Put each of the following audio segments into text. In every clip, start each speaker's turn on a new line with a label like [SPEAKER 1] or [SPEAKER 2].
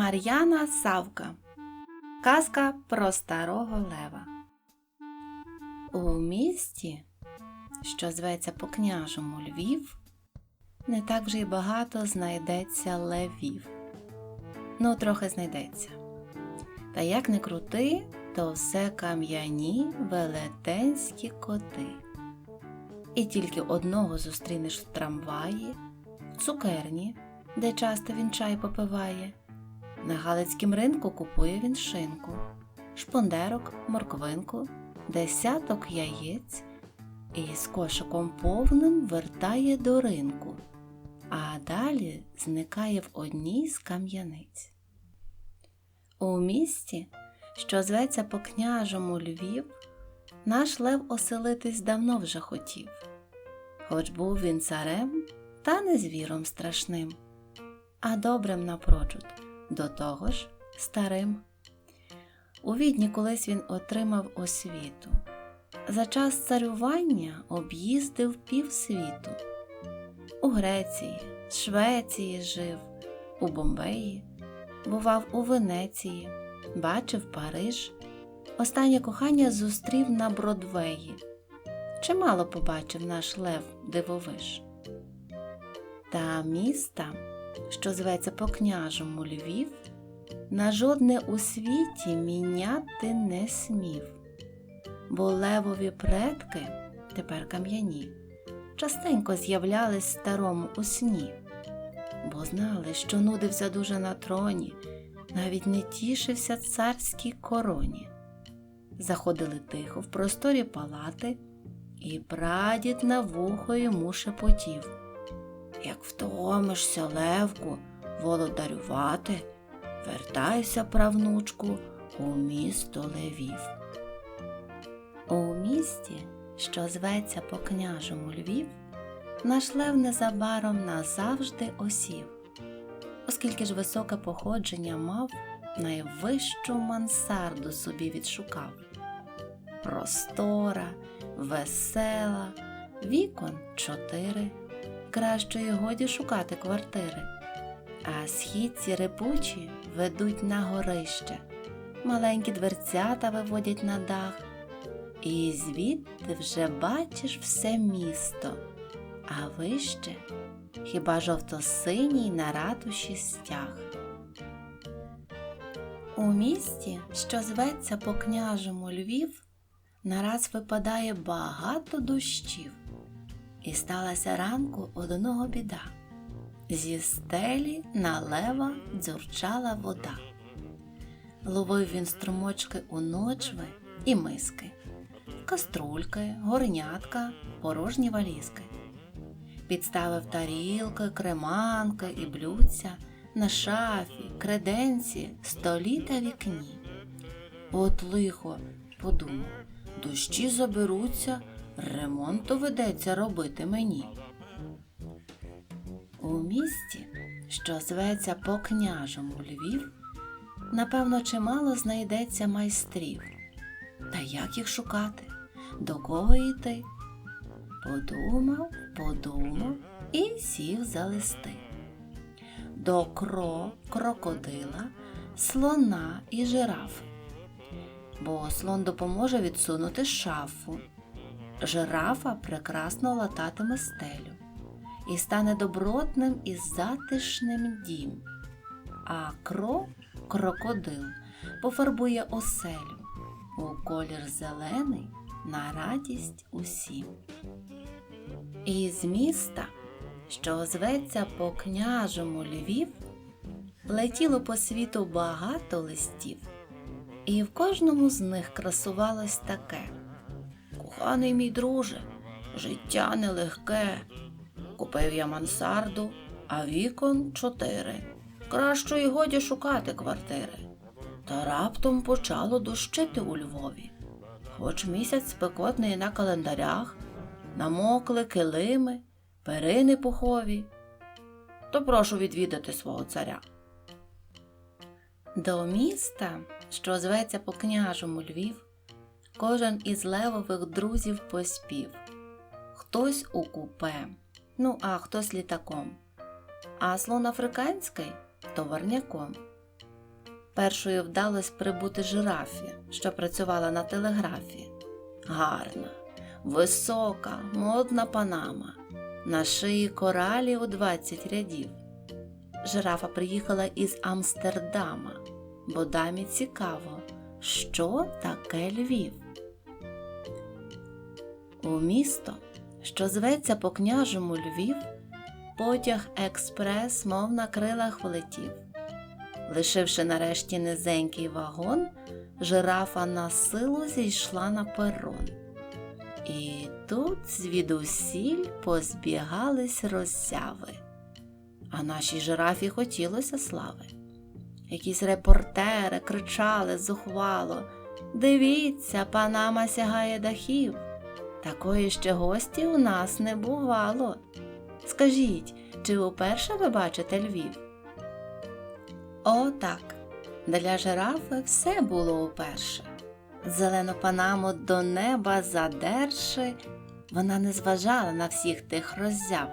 [SPEAKER 1] Мар'яна Савка. Казка про старого лева. У місті, що зветься по княжому Львів, не так вже й багато знайдеться левів. Ну, трохи знайдеться. Та як не крути, то все кам'яні велетенські коти. І тільки одного зустрінеш в трамваї, в цукерні, де часто він чай попиває. На Галицькім ринку купує він шинку, шпондерок, морквинку, десяток яєць і з кошиком повним вертає до ринку, а далі зникає в одній з кам'яниць. У місті, що зветься по княжому Львів, наш лев оселитись давно вже хотів, хоч був він царем, та не звіром страшним, а добрим напрочуд, до того ж старим. У відні колись він отримав освіту. За час царювання об'їздив півсвіту. У Греції, Швеції жив, у Бомбеї, бував у Венеції, бачив Париж. Останнє кохання зустрів на Бродвеї. Чимало побачив наш лев дивовиж. Та міста, що зветься по княжому Львів, на жодне у світі міняти не смів, бо левові предки, тепер кам'яні, частенько з'являлись старому у сні, бо знали, що нудився дуже на троні, навіть не тішився царській короні. Заходили тихо в просторі палати, і прадід на вухо йому шепотів. Як втомишся, Левку, володарювати, вертайся, правнучку, у місто Левів. У місті, що зветься по княжому Львів, наш лев незабаром назавжди осів, оскільки ж високе походження мав, найвищу мансарду собі відшукав. Простора, весела, вікон чотири кращої годі шукати квартири, а східці репучі ведуть на горище, маленькі дверцята виводять на дах, і звідти вже бачиш все місто, а вище хіба жовто-синій на ратуші стяг. У місті, що зветься по княжому Львів, нараз випадає багато дощів. І сталася ранку одного біда. Зі стелі на лева дзюрчала вода. Ловив він струмочки у ночви і миски, каструльки, горнятка, порожні валізки. Підставив тарілки, креманки і блюдця на шафі, креденці, столі та вікні. От лихо, подумав, дощі заберуться. Ремонт доведеться робити мені. У місті, що зветься по княжому Львів, напевно, чимало знайдеться майстрів. Та як їх шукати? До кого йти? Подумав, подумав і сів за листи. До кро, крокодила, слона і жирафи. Бо слон допоможе відсунути шафу. Жирафа прекрасно лататиме стелю і стане добротним і затишним дім, а кро крокодил пофарбує оселю у колір зелений на радість усім. І з міста, що зветься по княжому Львів, летіло по світу багато листів, і в кожному з них красувалось таке. Коханий мій друже, життя нелегке. Купив я мансарду, а вікон чотири. Кращої годі шукати квартири. Та раптом почало дощити у Львові. Хоч місяць спекотний на календарях, намокли килими, перини пухові, то прошу відвідати свого царя. До міста, що зветься по княжому Львів, Кожен із левових друзів поспів. Хтось у купе, ну а хтось літаком. А слон африканський товарняком. першою вдалось прибути жирафі, що працювала на телеграфі. Гарна, висока, модна панама, на шиї коралі у 20 рядів. Жирафа приїхала із Амстердама, бо дамі цікаво, що таке Львів. У місто, що зветься по княжому Львів, потяг експрес, мов на крилах влетів. Лишивши нарешті низенький вагон, жирафа на силу зійшла на перон. І тут звідусіль позбігались роззяви. А нашій жирафі хотілося слави. Якісь репортери кричали зухвало Дивіться, панама сягає дахів. Такої ще гості у нас не бувало. Скажіть, чи уперше ви бачите Львів? О, так. Для жирафи все було уперше. Зелену панаму до неба задерши, вона не зважала на всіх тих роззяв,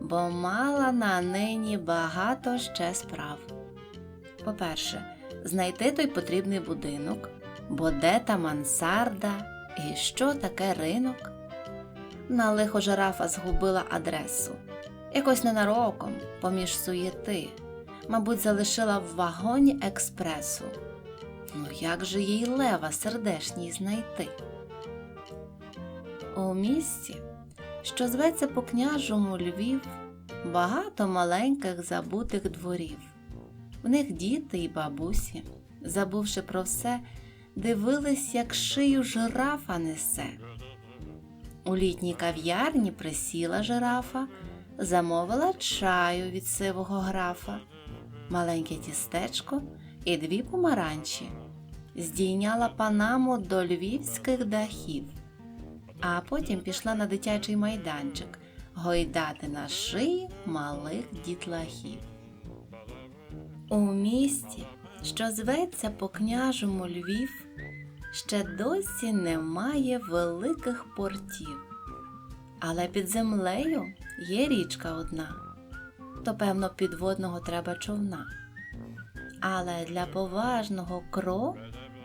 [SPEAKER 1] бо мала на нині багато ще справ. По-перше, знайти той потрібний будинок, бо де та мансарда і що таке ринок. На лихо жирафа згубила адресу. Якось ненароком, поміж суєти, мабуть, залишила в вагоні експресу. Ну як же їй лева сердешній знайти? У місті, що зветься по княжому Львів, багато маленьких забутих дворів. В них діти й бабусі, забувши про все, дивились, як шию жирафа несе. У літній кав'ярні присіла жирафа, замовила чаю від сивого графа, маленьке тістечко і дві помаранчі, здійняла панаму до львівських дахів, а потім пішла на дитячий майданчик гойдати на шиї малих дітлахів. У місті, що зветься по княжому Львів, ще досі немає великих портів. Але під землею є річка одна, то певно підводного треба човна. Але для поважного кро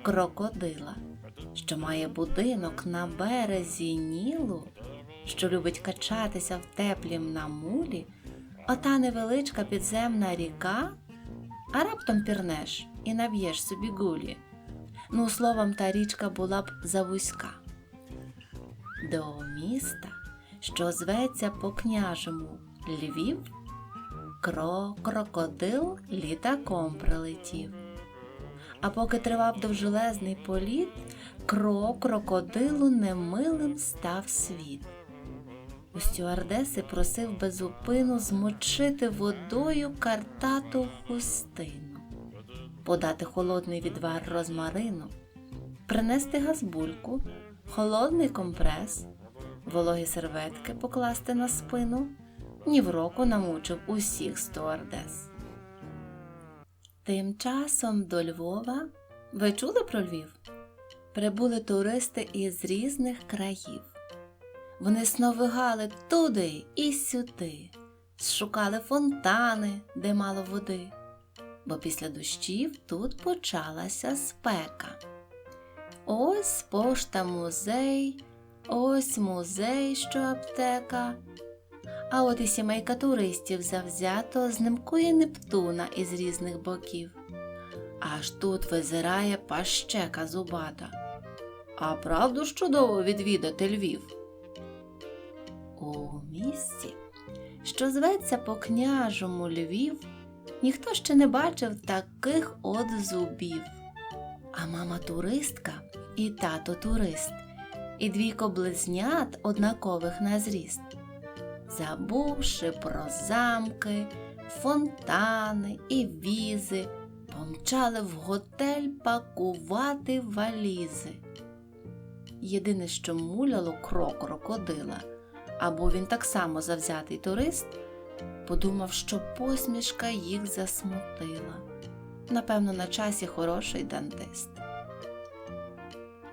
[SPEAKER 1] крокодила, що має будинок на березі Нілу, що любить качатися в теплім намулі, ота невеличка підземна ріка, а раптом пірнеш і наб'єш собі гулі. Ну, словом, та річка була б завузька. До міста, що зветься по княжому Львів, кро крокодил літаком прилетів. А поки тривав довжелезний політ, кро крокодилу немилим став світ. У стюардеси просив безупину змочити водою картату хустину, подати холодний відвар розмарину, принести газбульку, холодний компрес, вологі серветки покласти на спину, ні в року намучив усіх стюардес. Тим часом до Львова ви чули про Львів? Прибули туристи із різних країв. Вони сновигали туди і сюди, шукали фонтани, де мало води, бо після дощів тут почалася спека. Ось пошта музей, ось музей, що аптека. А от і сімейка туристів завзято знимкує Нептуна із різних боків. Аж тут визирає пащека зубата. А правду ж чудово відвідати Львів. У місті, що зветься по княжому Львів, ніхто ще не бачив таких от зубів. А мама туристка і тато турист, і двійко близнят однакових на зріст. Забувши про замки, фонтани і візи, помчали в готель пакувати валізи. Єдине, що муляло крок крокодила, або він так само завзятий турист, подумав, що посмішка їх засмутила. Напевно, на часі хороший дантист.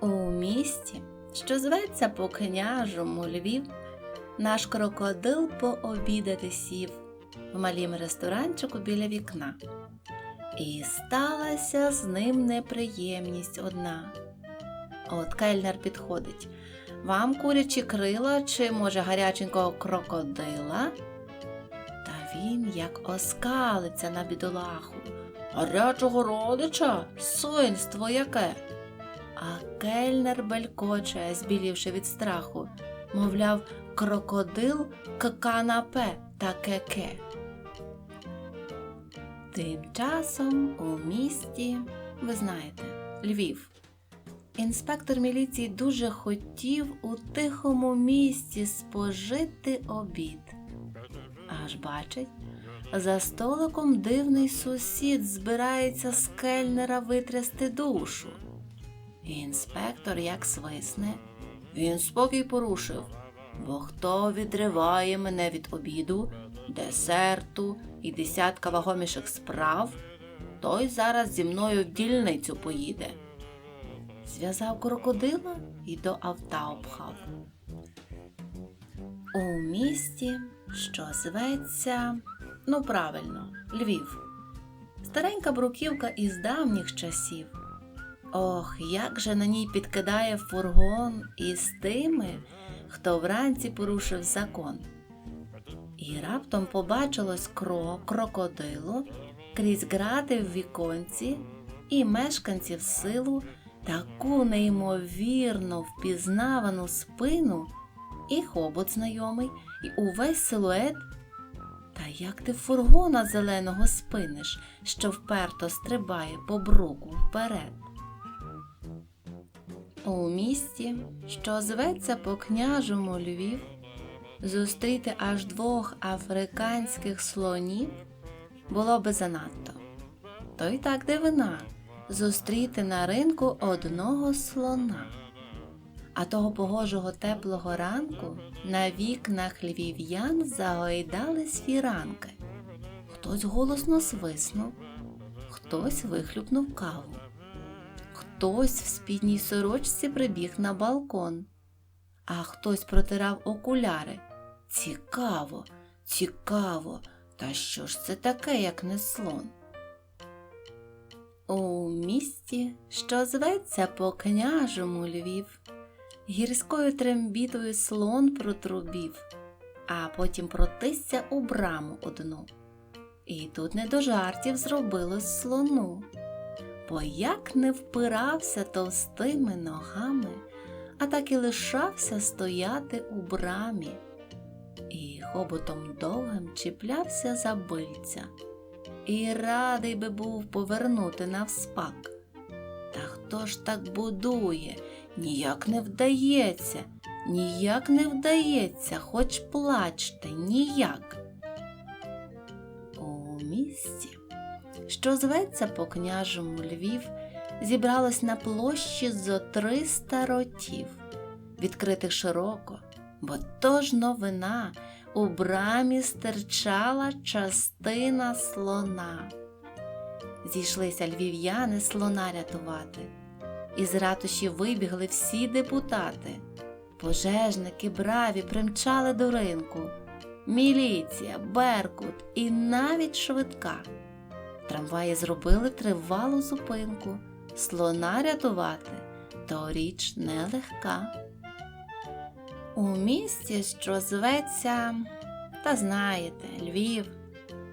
[SPEAKER 1] У місті, що зветься по княжому Львів, наш крокодил пообідати сів в малім ресторанчику біля вікна. І сталася з ним неприємність одна. От кельнер підходить. Вам курячі крила чи, може, гаряченького крокодила? Він як оскалиться на бідолаху. Гарячого родича, свинство яке. А кельнер белькоче, збілівши від страху, мовляв, крокодил канапе та кеке. Тим часом у місті, ви знаєте, Львів. Інспектор міліції дуже хотів у тихому місці спожити обід. Аж бачить, за столиком дивний сусід збирається з кельнера витрясти душу. Інспектор як свисне, він спокій порушив, бо хто відриває мене від обіду, десерту і десятка вагоміших справ, той зараз зі мною в дільницю поїде. Зв'язав крокодила і до авта обхав. У місті, що зветься, ну правильно, Львів. Старенька бруківка із давніх часів. Ох, як же на ній підкидає фургон із тими, хто вранці порушив закон. І раптом побачилось кро крокодилу крізь грати в віконці і мешканців силу таку неймовірно впізнавану спину, і хобот знайомий, і увесь силует. Та як ти фургона зеленого спиниш, що вперто стрибає по бруку вперед? У місті, що зветься по княжому Львів, зустріти аж двох африканських слонів було би занадто. То й так дивина зустріти на ринку одного слона. А того погожого теплого ранку на вікнах львів'ян загойдались фіранки. Хтось голосно свиснув, хтось вихлюпнув каву, хтось в спідній сорочці прибіг на балкон, а хтось протирав окуляри. Цікаво, цікаво, та що ж це таке, як не слон? У місті, що зветься по княжому Львів, гірською трембітою слон протрубів, а потім протисся у браму одну. І тут не до жартів зробилось слону, бо як не впирався товстими ногами, а так і лишався стояти у брамі, і хоботом довгим чіплявся за бильця і радий би був повернути навспак. Та хто ж так будує? Ніяк не вдається, ніяк не вдається, хоч плачте, ніяк. У місті, що зветься по княжому Львів, зібралось на площі зо триста ротів, відкритих широко, бо то ж новина у брамі стирчала частина слона. Зійшлися львів'яни слона рятувати. Із ратуші вибігли всі депутати. Пожежники браві примчали до ринку. Міліція, Беркут і навіть швидка. Трамваї зробили тривалу зупинку. Слона рятувати то річ нелегка. У місті, що зветься, та знаєте, Львів,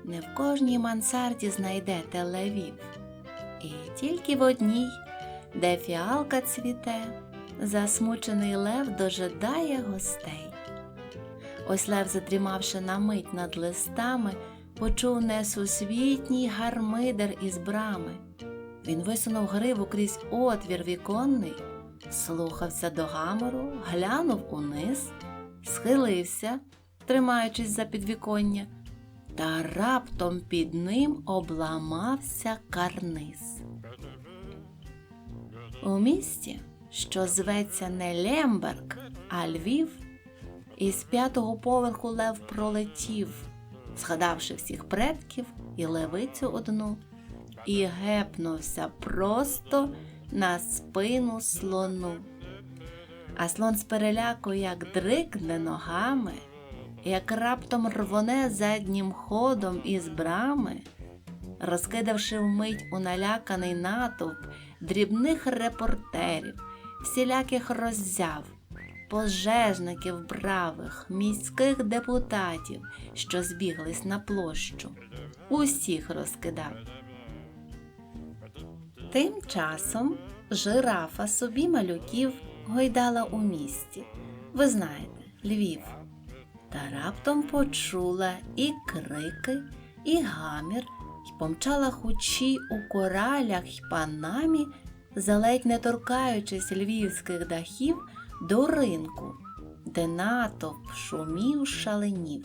[SPEAKER 1] не в кожній мансарді знайдете левів. І тільки в одній, де фіалка цвіте, засмучений лев дожидає гостей. Ось лев, задрімавши на мить над листами, почув несусвітній гармидер із брами. Він висунув гриву крізь отвір віконний слухався до гамору, глянув униз, схилився, тримаючись за підвіконня, та раптом під ним обламався карниз. У місті, що зветься не Лемберг, а Львів, із п'ятого поверху лев пролетів, згадавши всіх предків і левицю одну, і гепнувся просто на спину слону. А слон з переляку як дрикне ногами, як раптом рвоне заднім ходом із брами, розкидавши вмить у наляканий натовп дрібних репортерів, всіляких роззяв, пожежників бравих, міських депутатів, що збіглись на площу. Усіх розкидав. Тим часом жирафа собі малюків гойдала у місті. Ви знаєте, Львів. Та раптом почула і крики, і гамір, й помчала хучі у коралях й панамі, заледь не торкаючись львівських дахів до ринку, де натовп шумів шаленів.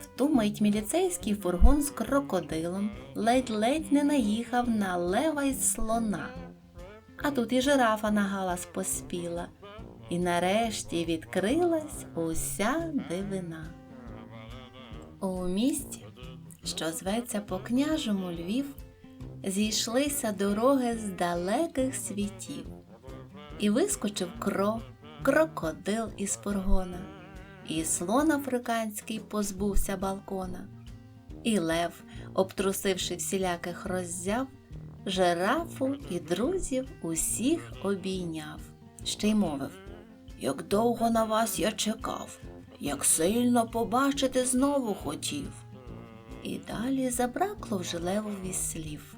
[SPEAKER 1] В ту мить міліцейський фургон з крокодилом ледь-ледь не наїхав на лева й слона. А тут і жирафа на галас поспіла, і нарешті відкрилась уся дивина. У місті, що зветься по княжому Львів, зійшлися дороги з далеких світів, і вискочив кров, крокодил із фургона, і слон африканський позбувся балкона, і лев, обтрусивши всіляких роззяв, жирафу і друзів усіх обійняв, ще й мовив Як довго на вас я чекав, як сильно побачити знову хотів. І далі забракло вже левові слів.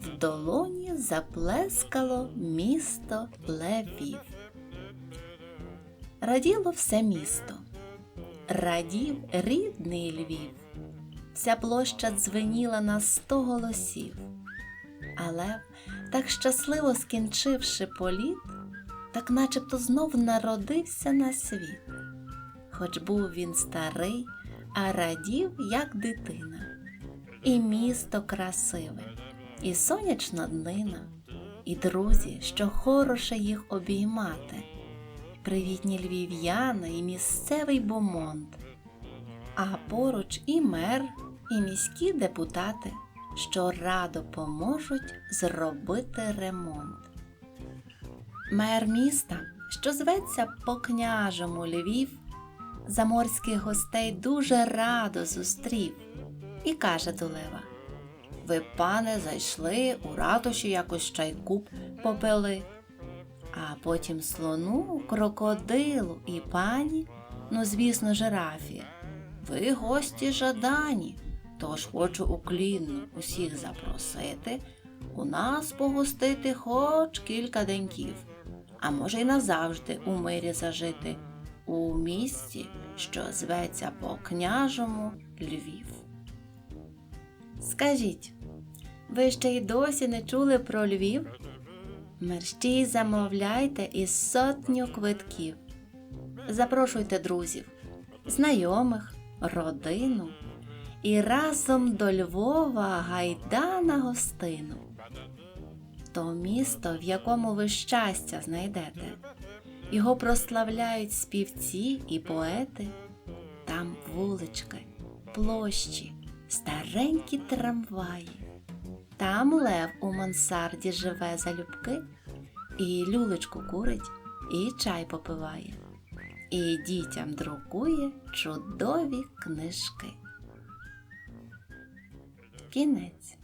[SPEAKER 1] В долоні заплескало місто левів. Раділо все місто. Радів рідний Львів. Вся площа дзвеніла на сто голосів. А лев, так щасливо скінчивши політ, так начебто знов народився на світ. Хоч був він старий, а радів, як дитина. І місто красиве, і сонячна днина, і друзі, що хороше їх обіймати, привітні львів'яни і місцевий бомонд, а поруч і мер, і міські депутати, що радо поможуть зробити ремонт. Мер міста, що зветься по княжому Львів, заморських гостей дуже радо зустрів і каже до Лева Ви, пане, зайшли у ратуші якось чайкуб попили, а потім слону, крокодилу і пані, ну, звісно, жирафі. Ви гості жадані, тож хочу уклінно усіх запросити, у нас погостити хоч кілька деньків, а може й назавжди у мирі зажити у місті, що зветься по княжому Львів. Скажіть, ви ще й досі не чули про Львів? Мерщій замовляйте із сотню квитків. Запрошуйте друзів, знайомих, родину і разом до Львова гайда на гостину. То місто, в якому ви щастя знайдете, його прославляють співці і поети, там вулички, площі, старенькі трамваї. Там лев у мансарді живе залюбки, і люлечку курить, і чай попиває, і дітям друкує чудові книжки. Кінець.